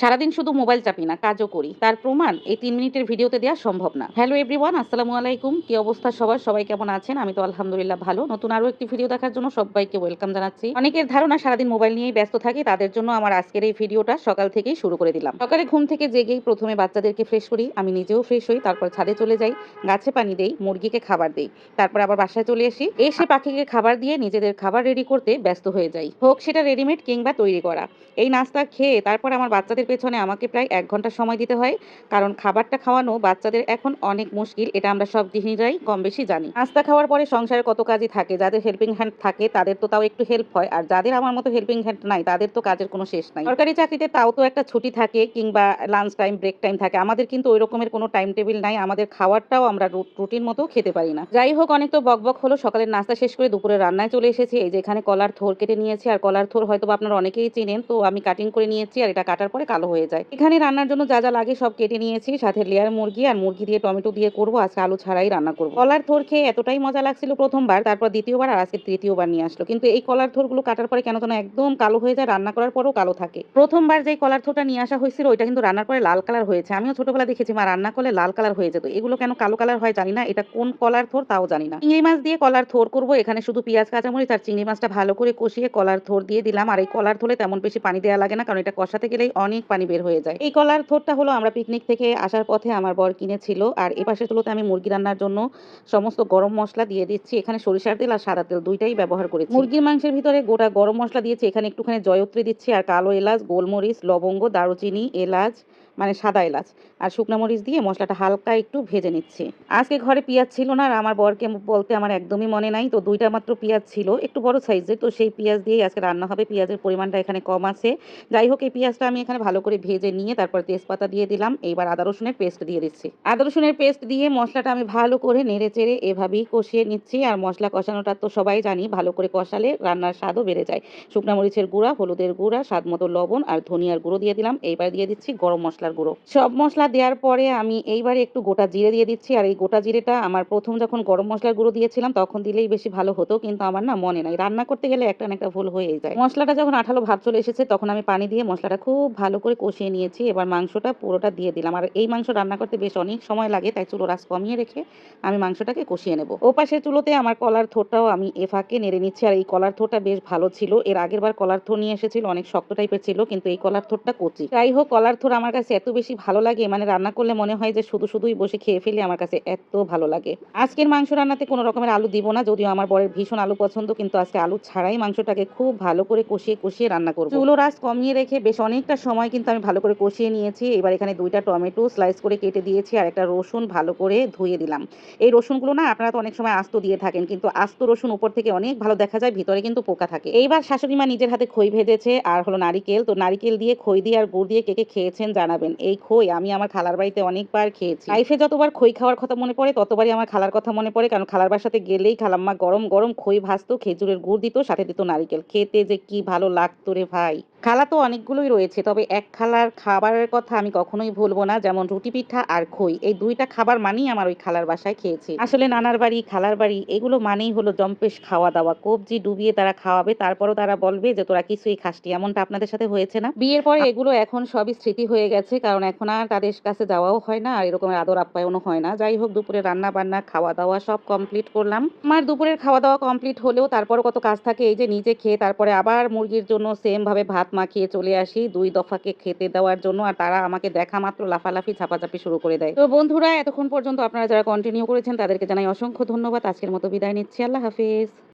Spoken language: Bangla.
সারাদিন শুধু মোবাইল চাপি না, কাজও করি। তার প্রমাণ এই তিন মিনিটের ভিডিওতে দেওয়া সম্ভব না। হ্যালো এভরিওয়ান আসসালামু আলাইকুম। কি অবস্থা সবার? সবাই কেমন আছেন? আমি তো আলহামদুলিল্লাহ ভালো। নতুন আরও একটি ভিডিও দেখার জন্য সবাইকে ওয়েলকাম জানাচ্ছি। অনেকের ধারণা সারাদিন মোবাইল নিয়েই ব্যস্ত থাকি, তাদের জন্য আমার আজকের এই ভিডিওটা সকাল থেকেই শুরু করে দিলাম। সকালে ঘুম থেকে জেগেই প্রথমে বাচ্চাদেরকে ফ্রেশ করি। আমি নিজেও ফ্রেশ হই, তারপর ছাদে চলে যাই, গাছে পানি দেই, মুরগিকে খাবার দেই। তারপর আবার বাসায় চলে আসি। এসে পাখিকে খাবার দিয়ে নিজেদের খাবার রেডি করতে ব্যস্ত হয়ে যাই। হোক সেটা রেডিমেড কিংবা তৈরি করা। এই নাস্তা খেয়ে তারপর আমার বাচ্চাদের পেছনে আমাকে প্রায় এক ঘণ্টা সময় দিতে হয়। কারণ খাবারটা খাওয়ানো বাচ্চাদের এখন অনেক মুশকিল, এটা আমরা সব গৃহিণীরাই কম বেশি জানি। নাস্তা খাওয়ার পরে সংসারে কত কাজই থাকে, যাদের হেল্পিং হ্যান্ড থাকে তাদের তো তাও একটু হেল্প হয়, আর যাদের আমার মতো হেল্পিং হ্যান্ড নাই তাদের তো কাজের কোনো শেষ নাই। সরকারি চাকরিতে তাও তো একটা ছুটি থাকে কিংবা লাঞ্চ টাইম ব্রেক টাইম থাকে, আমাদের কিন্তু ওই রকমের কোনো টাইম টেবিল নাই, আমাদের খাওয়ারটাও আমরা রুটিন মতো খেতে পারি না। যাই হোক, অনেক তো বকবক হলো, সকালের নাস্তা শেষ করে দুপুরে রান্নায় চলে এসেছি, এই যে এখানে কলার থোর কেটে নিয়েছি, আর কলার থোর হয়তো আপনারা অনেকেই চিনেন, তো আমি কাটিং করে নিয়েছি, আর এটা কাটার পরে কালো হয়ে যায়। এখানে রান্নার জন্য যা যা লাগে সব কেটে নিয়েছি, সাথে লেয়ার মুরগি আর মুরগি দিয়ে টমেটো দিয়ে করব, আজকে আলু ছাড়াই রান্না করব। কলার থোর খেয়ে এতটাই মজা লাগছিল প্রথমবার, তারপর দ্বিতীয়বার আর আজকে তৃতীয়বার নিয়ে আসলো। কিন্তু এই কলার থোরগুলো কাটার পরে কেন যেন একদম কালো হয়ে যায়, রান্না করার পরেও কালো থাকে। প্রথমবার যে কলার থোরটা নিয়ে আসা হয়েছিল, ওইটা কিন্তু রান্নার পরে লাল কালার হয়েছে। আমিও ছোটবেলা দেখেছি, মা, রান্না করলে লাল কালার হয়ে যেত। এগুলো কেন কালো কালার হয় জানি না, এটা কোন কলার থোর তাও জানি না। চিংড়ি মাছ দিয়ে কলার থোর করব, এখানে শুধু পেঁয়াজ, কাঁচামরিচ আর চিংড়ি মাছটা ভালো করে কষিয়ে কলার থোর দিয়ে দিলাম। আর এই কলার থোলে তেমন বেশি পানি দেওয়া লাগে না, কারণ এটা কষাতে গেলেই অনেক পানি বের হয়ে যায়। এই কলার থোরটা হলো আমরা পিকনিক থেকে আসার পথে আমার বর কিনেছিল। আর এ পাশে তুলোতে আমি মুরগি রান্নার জন্য সমস্ত গরম মশলা দিয়ে দিচ্ছি। এখানে সরিষার তেল আর সাদা তেল দুইটাই ব্যবহার করেছি। মুরগির মাংসের ভিতরে গোটা গরম মশলা দিয়েছি। এখানে একটুখানি জয়ত্রী দিচ্ছি। আর কালো এলাচ, গোলমরিচ, লবঙ্গ, দারুচিনি, এলাচ মানে সাদা এলাচ আর শুকনো মরিচ দিয়ে মশলাটা হালকা একটু ভেজে নিচ্ছি। আজকে ঘরে পেঁয়াজ ছিল না আর আমার বরকে বলতে আমার একদমই মনে নাই। তো দুইটা মাত্র পেঁয়াজ ছিল, একটু বড় সাইজের। তো সেই পেঁয়াজ দিয়েই আজকে রান্না হবে। পেঁয়াজের পরিমাণটা এখানে কম আছে। যাই হোক, এই পেঁয়াজটা আমি এখানে ভালো করে ভেজে নিয়ে তারপর তেজপাতা দিয়ে দিলাম। এইবার আদা রসুনের পেস্ট দিয়ে দিচ্ছি। আদা রসুনের পেস্ট দিয়ে মশলাটা আমি ভালো করে নেড়ে চেড়ে এভাবেই কষিয়ে নিচ্ছি। আর মশলা কষানোটা তো সবাই জানি, ভালো করে কষালে রান্নার স্বাদও বেড়ে যায়। শুকনো মরিচের গুঁড়া, হলুদের গুঁড়া স্বাদ মতো লবণ আর ধনিয়ার গুঁড়ো দিয়ে দিলাম। এইবার দিয়ে দিচ্ছি গরম মশলার গুঁড়ো। সব মশলা দেওয়ার পরে আমি এইবারে একটু গোটা জিরে দিয়ে দিচ্ছি। আর এই গোটা জিরেটা আমার প্রথম যখন গরম মশলার গুঁড়ো দিয়েছিলাম, তখন দিলেই বেশি ভালো হতো। কিন্তু আমার না মনে নাই। রান্না করতে গেলে একটা না একটা ভুল হয়েই যায়। মশলাটা যখন আঠালো ভাব চলে এসেছে, তখন আমি পানি দিয়ে মশলাটা খুব ভালো করে কষিয়ে নিয়েছি। এবার মাংসটা পুরোটা দিয়ে দিলাম। আর এই মাংস রান্না করতে বেশ অনেক সময় লাগে, তাই চুলো রাস কমিয়ে রেখে আমি মাংসটাকে কষিয়ে নেব। ও পাশের চুলোতে আমার কলার থোরটাও আমি এ ফাঁকে নেড়ে নিচ্ছি। আর এই কলার থোরটা বেশ ভালো ছিল। এর আগের বার কলার থো নিয়ে এসেছিল, অনেক শক্ত টাইপের ছিল, কিন্তু এই কলার থোটটা কচি। যাই হোক, কলার থোর আমার কাছে এত বেশি ভালো লাগে? মানে রান্না করলে মনে হয় যে শুধু শুধুই বসে খেয়ে ফেলে আমার কাছে এত ভালো লাগে। আজকের মাংস রান্নাতে কোনো রকমের আলু দিব না, যদিও আমার বরের ভীষণ আলু পছন্দ, কিন্তু আজকে আলু ছাড়াই মাংসটাকে খুব ভালো করে কষিয়ে কষিয়ে রান্না করব। চুলো রাস কমিয়ে রেখে বেশ অনেকটা সময় কিন্তু আমি ভালো করে কষিয়ে নিয়েছি। এবার এখানে দুইটা টমেটো স্লাইস করে কেটে দিয়েছি আর একটা রসুন ভালো করে ধুয়ে দিলাম। এই রসুনগুলো না আপনারা তো অনেক সময় আস্ত দিয়ে থাকেন, কিন্তু আস্ত রসুন উপর থেকে অনেক ভালো দেখা যায়, ভিতরে কিন্তু পোকা থাকে। এইবার শাশুড়ি মা নিজের হাতে খই ভেজেছে আর হলো নারিকেল। তো নারিকেল দিয়ে খই দিয়ে আর গুড় দিয়ে কে কে খেয়েছেন জানাবেন এই খই আমি আমার খালার বাড়িতে অনেকবার খেয়েছি। লাইফে যতবার খই খাওয়ার কথা মনে পড়ে ততবারই আমার খালার কথা মনে পড়ে কারণ খালার বাসাতে গেলেই খালাম্মা গরম গরম খই ভাজতো খেজুরের গুড় দিত সাথে দিত নারিকেল। খেতে যে কি ভালো লাগতো রে ভাই। খালা তো অনেকগুলোই রয়েছে তবে এক খালার খাবারের কথা আমি কখনোই ভুলবো না যেমন রুটি পিঠা আর খই। এই দুইটা খাবার মানেই আমার ওই খালার বাসায় খেয়েছি। আসলে নানার বাড়ি খালার বাড়ি এগুলো মানেই হলো জম্পেশ খাওয়া দাওয়া কবজি ডুবিয়ে তারা খাওয়াবে তারপরও তারা বলবে যে তোরা কিছুই খাসটি এমনটা আপনাদের সাথে হয়েছে না? বিয়ের পরে এগুলো এখন সবই স্মৃতি হয়ে গেছে কারণ এখন আর তাদের কাছে যাওয়াও হয় না আর এরকমের আদর আপ্যায়নও হয় না। যাই হোক দুপুরে রান্না বান্না খাওয়া দাওয়া সব কমপ্লিট করলাম। আমার দুপুরের খাওয়া দাওয়া কমপ্লিট হলেও তারপরও কত কাজ থাকে এই যে নিজে খেয়ে তারপরে আবার মুরগির জন্য সেম ভাবে ভাত মাখিয়ে চলে আসি। দুই দফাকে খেতে দেওয়ার জন্য আর তারা আমাকে দেখা মাত্র লাফালাফি, ঝাপাঝাপি শুরু করে দেয়। তো বন্ধুরা, এতক্ষণ পর্যন্ত আপনারা যারা কন্টিনিউ করেছেন, তাদেরকে জানাই অসংখ্য ধন্যবাদ। আজকের মতো বিদায় নিচ্ছি। আল্লাহ হাফিজ।